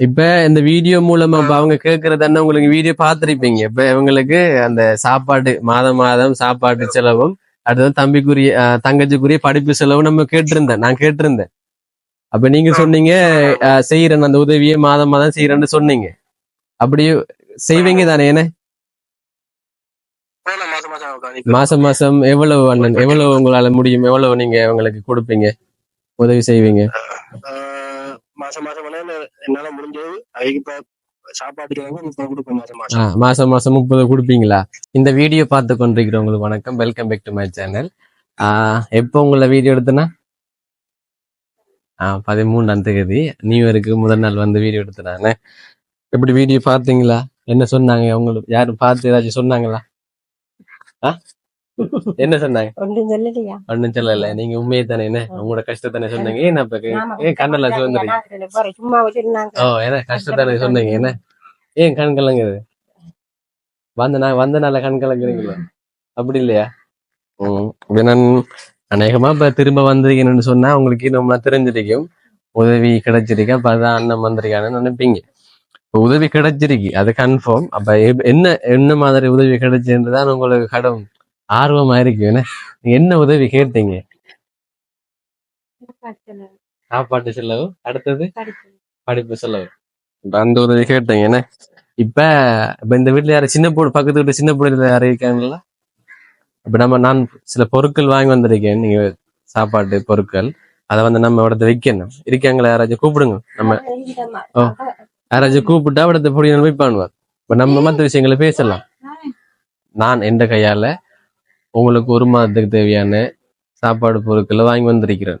இப்ப இந்த வீடியோ மூலமா இப்ப அவங்க கேக்குறது என்ன உங்களுக்கு வீடியோ பார்த்திருப்பீங்க. இப்ப இவங்களுக்கு அந்த சாப்பாடு மாதம் மாதம் சாப்பாட்டு செலவும் அடுத்தது தம்பிக்குரிய தங்கச்சிக்குரிய படிப்பு செலவும் நம்ம கேட்டிருந்தேன். நான் கேட்டிருந்தேன். அப்ப நீங்க சொன்னீங்க செய்யறேன் அந்த உதவியை மாதம் மாதம் செய்யறேன்னு சொன்னீங்க. அப்படியே செய்வீங்க தானே என்ன? போகலாம் மாசம் மாசம் எவ்வளவு அண்ணன் எவ்வளவு உங்களால முடியும் எவ்வளவு நீங்க அவங்களுக்கு கொடுப்பீங்க உதவி செய்வீங்க? மாசம் மாசம் என்னால முடிஞ்சது. இப்ப முப்பது மாசம் மாசம். முப்பது கொடுப்பீங்களா? இந்த வீடியோ பார்த்து கொண்டிருக்கிறவங்களுக்கு வணக்கம். Welcome back to my channel எப்போ உங்களை வீடியோ எடுத்தனா ஆ பதிமூணாம் தேதி. நியூ இயருக்கு முதல் நாள் வந்து வீடியோ எடுத்துனானே எப்படி வீடியோ பார்த்தீங்களா? என்ன சொன்னாங்க? உங்களுக்கு யாரும் பார்த்து ஏதாச்சும் சொன்னாங்களா? என்ன சொன்னாங்க? ஒன்றும் சொல்லலையா? ஒன்றும் சொல்லல. நீங்க உண்மையை தானே என்ன? உங்களோட கஷ்டத்தானே சொன்னீங்க. ஏன் அப்ப ஏன் கண்ணெல்லாம் சும்மா வச்சிருந்தாங்க. ஓ என்ன கஷ்டத்தானே சொன்னீங்க என்ன? ஏன் கண் கலங்குது வந்த நான் வந்த நாள கண் கலங்குறீங்களா? அப்படி இல்லையா? ம். நான் அநேகமா இப்ப திரும்ப வந்திருக்கேன்னு சொன்னா உங்களுக்கு நம்ம தெரிஞ்சிருக்கும். உதவி கிடைச்சிருக்கு. அப்ப அதான் அண்ணன் வந்திருக்கான்னு நினைப்பீங்க. இப்ப உதவி கிடைச்சிருக்கு. அது கன்ஃபார்ம் அப்ப என்ன என்ன மாதிரி உதவி கிடைச்சுன்றதான் உங்களுக்கு கடும் ஆர்வமா இருக்கு என்ன உதவி கேட்டீங்க? சாப்பாட்டு செலவு? அடுத்தது? படிப்பு. செலவு. அந்த உதவி கேட்டீங்க. என்ன? இப்ப இப்ப இந்த வீட்டுல யாரு சின்ன பொண்ணு பக்கத்து வீட்டு சின்ன பொண்ணு யாரும் இருக்காங்களா இப்ப நம்ம நான் சில பொருட்கள் வாங்கி வந்திருக்கேன். நீங்க சாப்பாட்டு பொருட்கள். அதை வந்து நம்ம இடத்த வைக்கணும். இருக்காங்களா? யாராச்சும் கூப்பிடுங்க. நம்ம ஓ. யாராச்சும் கூப்பிட்டா இடத்த பொடி வைப்பானுவார் இப்ப நம்ம மற்ற விஷயங்களை பேசலாம். நான் எந்த கையால உங்களுக்கு ஒரு மாதத்துக்கு தேவையான சாப்பாடு பொருட்களை வாங்கி வந்திருக்கிறேன்.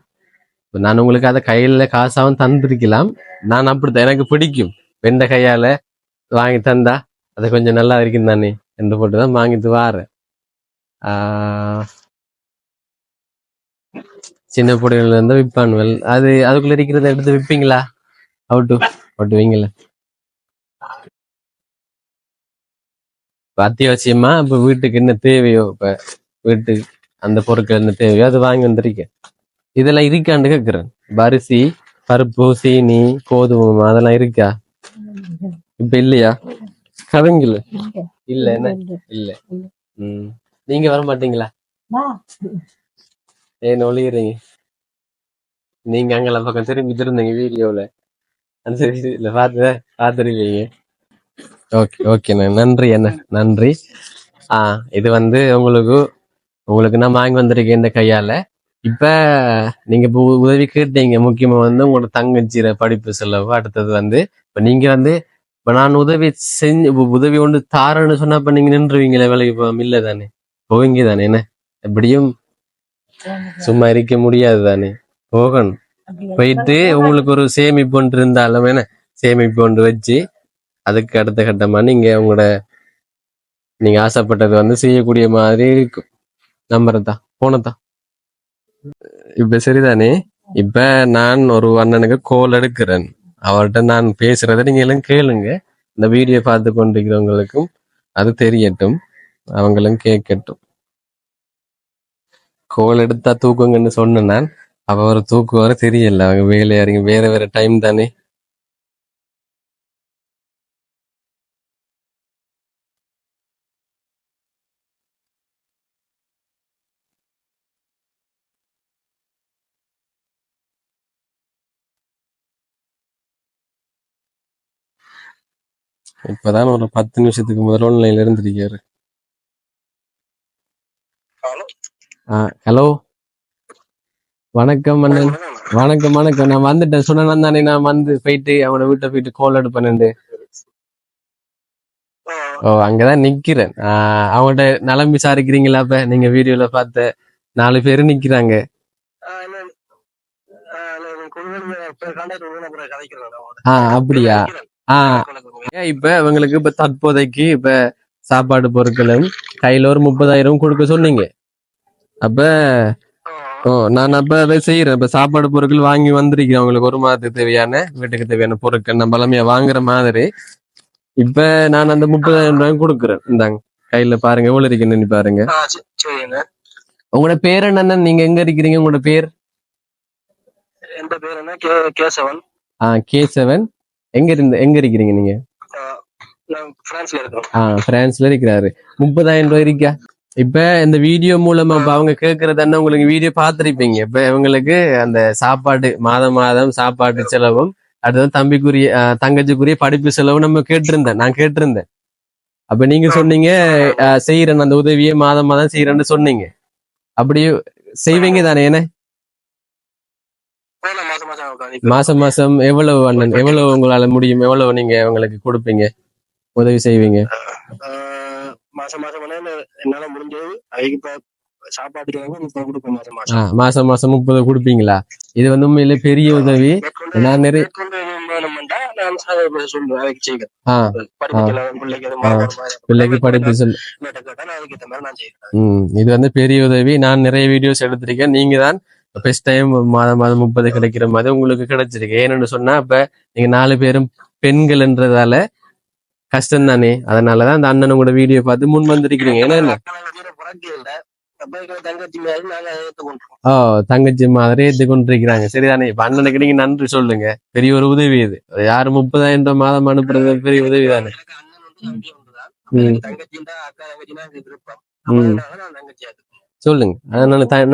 நான் உங்களுக்கு அதை கையில காசாவும் தந்திருக்கலாம். நான் அப்படித்தான். எனக்கு பிடிக்கும். வெண்ட கையால வாங்கி தந்தா அது கொஞ்சம் நல்லா இருக்கும் தானே என்று போட்டுதான் வாங்கிட்டு வாரேன். ஆஹ் சின்ன பொடிகள் இருந்தால் விற்பானுவல் அது அதுக்குள்ள இருக்கிறத எடுத்து விற்பீங்களா அவுட்டு ஓட்டுவீங்களா இப்ப அத்தியாவசியமா? இப்ப வீட்டுக்கு என்ன தேவையோ? இப்ப வீட்டுக்கு அந்த பொருட்கள் என்ன தேவையோ அது வாங்கி வந்திருக்கேன். இதெல்லாம் இருக்கான்னு கேக்குறேன். இப்ப அரிசி பருப்பு சீனி கோதுமை அதெல்லாம் இருக்கா? இப்ப இல்லையா? கதைங்கல்ல இல்ல என்ன? இல்ல. ம். நீங்க வர மாட்டீங்களா? ஏன் ஒளியுறீங்க? நீங்க அங்கெல்லாம் பக்கம் திரும்பி திருந்தீங்க வீடியோல. அந்த சரி இல்ல பார்த்து பார்த்துருக்கீங்க. ஓகே ஓகே நன்றி என்ன நன்றி. ஆ இது வந்து உங்களுக்கு உங்களுக்கு நான் வாங்கி வந்திருக்கேன் இந்த கையால. இப்ப நீங்க இப்போ உதவி கேட்டீங்க. முக்கியமா வந்து உங்களோட தங்கச்சிற படிப்பு செலவு அடுத்தது வந்து இப்ப நீங்க வந்து இப்ப நான் உதவி செஞ்சு உதவி ஒன்று தாரேன்னு சொன்னா இப்ப நீங்க நின்றுவீங்களே வேலைக்கு போகாம. இல்ல தானே. போவீங்க தானே என்ன? எப்படியும் சும்மா இருக்க முடியாது தானே. போகணும். போயிட்டு உங்களுக்கு ஒரு சேமிப்பு ஒன்று இருந்தாலும் என்ன? சேமிப்பு ஒன்று வச்சு அதுக்கு அடுத்த கட்டமா நீங்க உங்களோட நீங்க ஆசைப்பட்டது வந்து செய்யக்கூடிய மாதிரி இருக்கும். நம்புறதா போனதா இப்ப சரிதானே? இப்ப நான் ஒரு அண்ணனுக்கு கோல் எடுக்கிறேன். அவர்கிட்ட நான் பேசுறத நீங்க எல்லாம் கேளுங்க. இந்த வீடியோ பார்த்து கொண்டிருக்கிறவங்களுக்கும் அது தெரியட்டும். அவங்களும் கேட்கட்டும். கோல் எடுத்தா தூக்குங்கன்னு சொன்னேன் நான். அவ ஒரு தூக்குவார தெரியல. அவங்க வேலையா இருங்க வேற வேற டைம் தானே. இப்பதான் ஒரு பத்து நிமிஷத்துக்கு முதல்ல ஆன்லைன்ல இருந்திருக்காரு. ஹலோ? ஹலோ? வணக்கம் அண்ணன். வணக்கம் வணக்கம் நான் வந்துட்டேன். சொன்னேன் தானே நான் வந்து போயிட்டு அவனை வீட்டை போயிட்டு கோல் எடுப்பேன்னு ஓ அங்கதான் நிக்கிறேன். ஆஹ் அவங்கள்ட்ட நலம் விசாரிக்கிறீங்களா அப்ப? நீங்க வீடியோல பார்த்த நாலு பேரு நிக்கிறாங்க. ஆ அப்படியா? இப்ப இவங்களுக்கு இப்ப தற்போதைக்கு இப்ப சாப்பாடு பொருட்களும் கையில ஒரு முப்பதாயிரம் கொடுக்க சொன்னீங்க. அப்ப ஓ நான் அப்ப அதை செய்யறேன் இப்ப சாப்பாடு பொருட்கள் வாங்கி வந்திருக்கேன். அவங்களுக்கு ஒரு மாதத்துக்கு தேவையான வீட்டுக்கு தேவையான பொருட்கள் நம்ம பலமையா வாங்குற மாதிரி. இப்ப நான் அந்த முப்பதாயிரம் ரூபாய் கொடுக்குறேன். இந்தாங்க கையில பாருங்க எவ்வளவு இருக்குன்னு பாருங்க. உங்களோட பேர் என்னன்னு? நீங்க எங்க இருக்கிறீங்க? உங்களோட பேர்? எந்த பேர் என்ன? கே கேசவன் ஆ கே செவன். எங்க இருந்து எங்க இருக்கிறீங்க நீங்க? பிரான்ஸ்ல இருக்கிறாரு. முப்பதாயிரம் ரூபாய் இருக்கா? இப்ப இந்த வீடியோ மூலமா இப்ப அவங்க கேக்குறது என்ன? உங்களுக்கு வீடியோ பார்த்திருப்பீங்க. இப்ப இவங்களுக்கு அந்த சாப்பாடு மாதம் மாதம் சாப்பாட்டு செலவும் அடுத்தது தம்பிக்குரிய தங்கச்சிக்குரிய படிப்பு செலவும் நம்ம கேட்டிருந்தேன். நான் கேட்டிருந்தேன். அப்ப நீங்க சொன்னீங்க செய்யறேன் அந்த உதவியை மாதம் மாதம் செய்யறேன்னு சொன்னீங்க. அப்படி செய்வீங்க தானே என்ன? மாசம் மாசம் எவ்வளவு அண்ணன்? எவ்வளவு உங்களால முடியும்? எவ்வளவு நீங்க அவங்களுக்கு கொடுப்பீங்க? உதவி செய்வீங்க? மாசம் மாசம் என்னால முடிஞ்சது. அதுக்கு மாசம் மாசம். முப்பது கொடுப்பீங்களா? இது வந்து உண்மையிலே பெரிய உதவி. நான் நிறைய பிள்ளைக்கு படிப்பு சொல் கேட்டா கேட்டா நான் அதுக்கு ஏத்த மாதிரி நான் செய்கிறேன். ம் இது வந்து பெரிய உதவி. நான் நிறைய வீடியோஸ் எடுத்திருக்கேன். நீங்க தான் ஃபர்ஸ்ட் டைம் மாதம் மாதம் முப்பது கிடைக்கிற மாதிரி உங்களுக்கு கிடைச்சிருக்கு. ஏன்னு சொன்னா இப்ப நீங்க நாலு பேரும் பெண்கள்ன்றதால கஷ்டம் தானே அதனாலதான் அந்த அண்ணன் கூட வீடியோ பார்த்து முன் வந்திருக்கிறீங்க. ஏன்னா ஓ தங்கச்சி மாதிரி ஏத்து கொண்டிருக்கிறாங்க சரிதானே? இப்ப அண்ணனுக்கு நீங்க நன்றி சொல்லுங்க. பெரிய ஒரு உதவி இது. யாரு முப்பதாயிரம் மாதம் அனுப்புறது பெரிய உதவி தானே? தங்கச்சி சொல்லுங்க.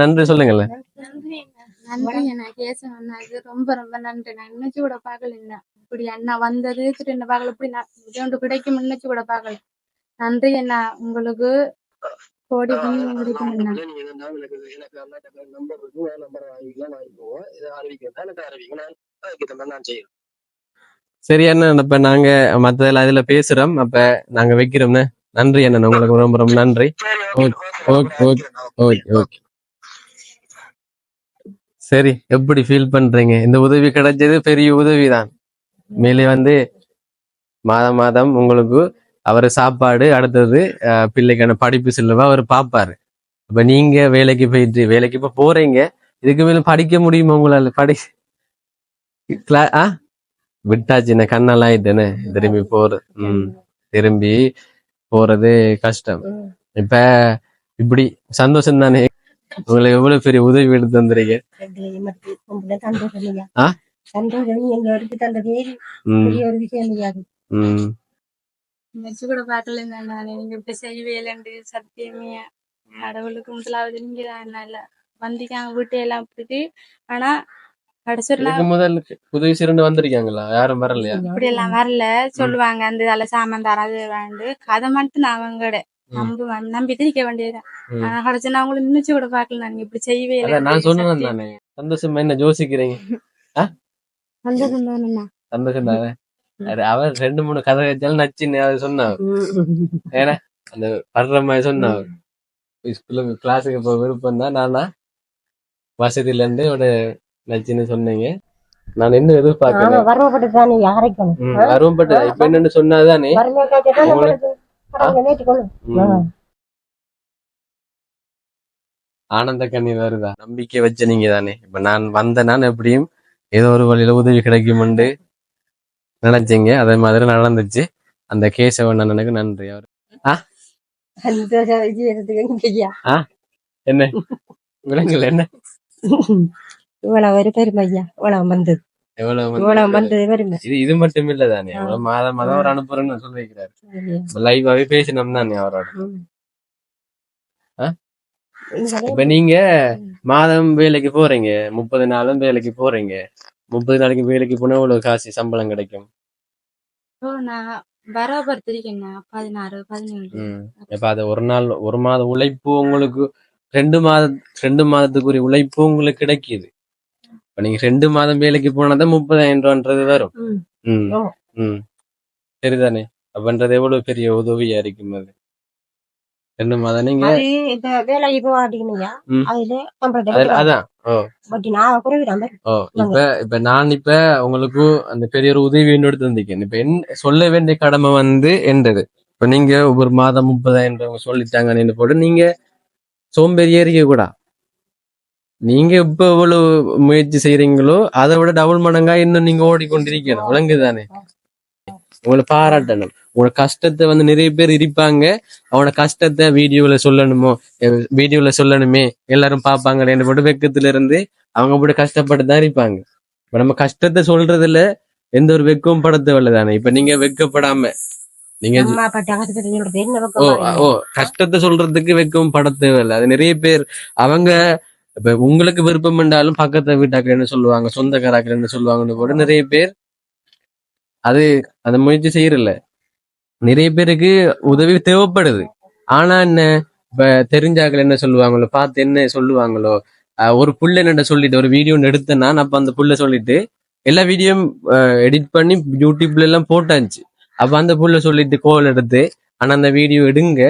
நன்றி சொல்லுங்கல்ல நன்றி நன்றி அண்ணா கேச அண்ணாக்கு ரொம்ப ரொம்ப நன்றி. நான் நினைச்சு கூட பார்க்கல என்ன இப்படி அண்ணா வந்தது திரு என்ன பார்க்கல. இப்படி நான் கிடைக்கும் நினைச்சு கூட பார்க்கல. நன்றி அண்ணா. உங்களுக்கு கோடி கிடைக்கும் அண்ணா. சரி அண்ணன் இப்ப நாங்க மத்ததுல அதுல பேசுறோம். அப்ப நாங்க வைக்கிறோம்னே நன்றி அண்ணன். உங்களுக்கு ரொம்ப ரொம்ப நன்றி. சரி okay, okay, okay, okay okay சரி எப்படி ஃபீல் பண்றீங்க? இந்த உதவி கிடைச்சது பெரிய உதவி தான் மேலே வந்து மாதம் மாதம் உங்களுக்கு அவர் சாப்பாடு அடுத்தது பிள்ளைக்கான படிப்பு செல்வா அவர் பாப்பாரு அப்ப நீங்க வேலைக்கு போயிட்டு வேலைக்கு இப்ப போறீங்க. இதுக்கு மேல படிக்க முடியுமா உங்களால? படி கிளா- ஆ? விட்டாச்சு என்ன கண்ணெல்லாம் ஆயிட்டேனே. திரும்பி போறது ம் திரும்பி போறது கஷ்டம். இப்ப இப்படி சந்தோஷம் தானே? உங்களுக்கு எவ்வளவு பெரிய உதவி எடுத்து தந்துறீங்க கடவுளுக்கு முதலாவது நீங்க தான் வீட்டை எல்லாம் பிடிச்சி ஆனா கடைசி ஒரு நாள் முதல்ல உதவி சிறந்து வந்திருக்காங்களா? யாரும் வரலையா? இப்படி எல்லாம் வரல. சொல்லுவாங்க அந்த இதால சாமான் தராது வேண்டு. கதை மட்டும் நான் அவங்கட நம்பி திரிக்க வேண்டியதுதான். ம். ஆனா கடைசி நான் நினைச்சு கூட பார்க்கல நான். இப்படி செய்வே அதான் நான் சொன்னேன் தானே. சந்தோஷமா என்ன யோசிக்கிறீங்க? சந்தோஷம் தானே சந்தோஷம் தானே? அது அவர் ரெண்டு மூணு கதை வச்சாலும் நச்சுன்னு அது சொன்னார் அந்த படுற மாதிரி சொன்னார் ஸ்கூல்ல கிளாஸுக்கு போக விருப்பம் தான். நானா? வசதியில இருந்து ஒரு நச்சுன்னு சொன்னீங்க. நான் என்ன எதிர்பார்க்கல. வரவப்பட்டு தானே யாரைக்கணும் ம், அரும்பட்டு இப்ப என்னன்னு சொன்னாதானே. ஆனந்த கண்ணீர் வருதா? நம்பிக்கை வச்ச நீங்க தானே. இப்ப நான் வந்த நான் எப்படியும் ஏதோ ஒரு வழியில உதவி கிடைக்கும்னு நினைச்சீங்க அதே மாதிரி நடந்துச்சு. அந்த கேசவன் அண்ணனுக்கு நன்றி. அவர் என்ன? விலங்குல என்ன? இவ்வளவு ஒரு பெருமை ஐயா இவ்வளவு வந்தது இவ்வளவு பெருமை. இது இது மட்டும் இல்ல தானே எவ்வளவு மாதம் மாதம் அவர் அனுப்புறேன்னு சொல்லியிருக்கிறாரு. ஐயா. லைவாவே பேசினோம் தானே அவரோட. இப்ப நீங்க மாதம் வேலைக்கு போறீங்க முப்பது நாளும் வேலைக்கு போறீங்க முப்பது நாளைக்கு வேலைக்கு போனா எவ்வளவு காசு சம்பளம் கிடைக்கும். இப்ப அது ஒரு நாள் ஒரு மாத உழைப்பு உங்களுக்கு ரெண்டு மாத ரெண்டு மாதத்துக்குரிய உழைப்பு உங்களுக்கு கிடைக்குது. இப்ப நீங்க ரெண்டு மாதம் வேலைக்கு போனாதான் முப்பதாயிரம் ரூபான்றது வரும். ம். ம். சரிதானே? அப்பன்றது எவ்வளவு பெரிய உதவியா இருக்கும் அது? ரெண்டு மாதம் நீங்க வேலைக்கு. அதுல ஓ. இப்ப இப்ப நான் இப்ப உங்களுக்கு அந்த பெரிய ஒரு உதவி என்னோட தந்திருக்கேன் இப்ப என்ன சொல்ல வேண்டிய கடமை வந்து என்றது. இப்ப நீங்க ஒவ்வொரு மாதம் முப்பதாயிரம் ரூபாய் சொல்லிட்டாங்கன்னு போட்டு நீங்க சோம்பேறியே இருக்க கூடா நீங்க இப்ப எவ்வளவு முயற்சி செய்யறீங்களோ அதை விட டபுள் மடங்கா இன்னும் நீங்க ஓடிக்கொண்டிருக்கணும். விளங்குதானே உங்களை பாராட்டணும். உங்களோட கஷ்டத்தை வந்து நிறைய பேர் இருப்பாங்க. அவனோட கஷ்டத்தை வீடியோல சொல்லணுமோ வீடியோல சொல்லணுமே எல்லாரும் பார்ப்பாங்களேன்னு போட்டு வெக்கத்துல இருந்து அவங்க போட்டு கஷ்டப்பட்டு தான் இருப்பாங்க. இப்ப நம்ம கஷ்டத்தை சொல்றதுல எந்த ஒரு வெக்கமும் பட தேவையில்ல தானே இப்ப நீங்க வெக்கப்படாம நீங்க என்ன ஓ ஓ கஷ்டத்தை சொல்றதுக்கு வெக்கவும் பட தேவையில்ல அது நிறைய பேர் அவங்க இப்ப உங்களுக்கு விருப்பம் என்றாலும் பக்கத்து வீட்டாக்கள் என்ன சொல்லுவாங்க சொந்தக்காராக்கள் என்ன சொல்லுவாங்கன்னு கூட நிறைய பேர் அது அந்த முயற்சி செய்யறதில்ல. நிறைய பேருக்கு உதவி தேவைப்படுது. ஆனா என்ன இப்ப தெரிஞ்சாக்கள் என்ன சொல்லுவாங்களோ பார்த்து என்ன சொல்லுவாங்களோ ஒரு புள்ள என்ன சொல்லிட்டு ஒரு வீடியோ எடுத்தேன்னா நான் அப்ப அந்த புள்ள சொல்லிட்டு எல்லா வீடியோ எடிட் பண்ணி யூடியூப்ல எல்லாம் போட்டாச்சு. அப்ப அந்த புள்ள சொல்லிட்டு கோல் எடுத்து ஆனா அந்த வீடியோ எடுங்க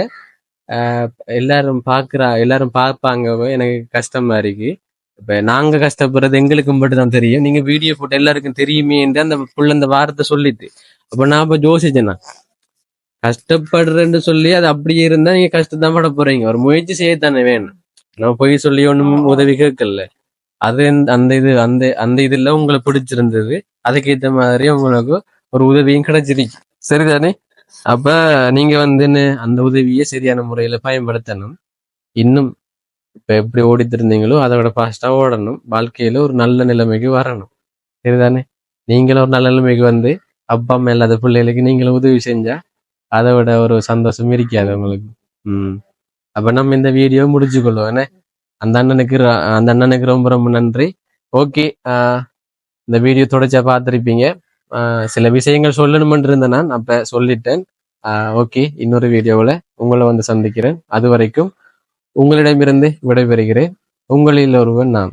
எல்லாரும் பாக்குறா எல்லாரும் பார்ப்பாங்க எனக்கு கஷ்டமா இருக்கு. இப்ப நாங்க கஷ்டப்படுறது எங்களுக்கு மட்டும் தான் தெரியும். நீங்க வீடியோ போட்டு எல்லாருக்கும் தெரியுமே என்று அந்த புள்ள அந்த வார்த்தை சொல்லிட்டு. அப்ப நான் இப்போ யோசிச்சேன்னா கஷ்டப்படுறேன்னு சொல்லி அது அப்படியே இருந்தா நீங்க கஷ்டத்தான் பட போறீங்க. ஒரு முயற்சி செய்யத்தானே வேணும். நம்ம போய் சொல்லி ஒண்ணும் உதவி கேட்கல. அது அந்த- இது அந்த அந்த இதுல உங்களை பிடிச்சிருந்தது. அதுக்கேற்ற மாதிரி உங்களுக்கு ஒரு உதவியும் கிடைச்சிருக்கு. சரிதானே? அப்ப நீங்க வந்துன்னு அந்த உதவியை சரியான முறையில பயன்படுத்தணும். இன்னும் இப்ப எப்படி ஓடிட்டு இருந்தீங்களோ அதை விட ஃபாஸ்டா ஓடணும். வாழ்க்கையில ஒரு நல்ல நிலைமைக்கு வரணும். சரிதானே? நீங்களும் ஒரு நல்ல நிலைமைக்கு வந்து அப்பா அம்மா இல்லாத பிள்ளைகளுக்கு நீங்களும் உதவி செஞ்சா அதை விட ஒரு சந்தோஷம் இருக்காது உங்களுக்கு. ம். அப்ப நம்ம இந்த வீடியோ முடிச்சு கொள்வோம் அந்த அண்ணனுக்கு அந்த அண்ணனுக்கு ரொம்ப ரொம்ப நன்றி. ஓகே இந்த வீடியோ தொடர்ச்சியா பார்த்துருப்பீங்க. சில விஷயங்கள் சொல்லணுமென்று இருந்தேன் நான் அப்ப சொல்லிட்டேன். ஓகே இன்னொரு வீடியோவில் உங்களை வந்து சந்திக்கிறேன். அது வரைக்கும் உங்களிடமிருந்து விடைபெறுகிறேன். உங்களில் ஒருவன் நான்.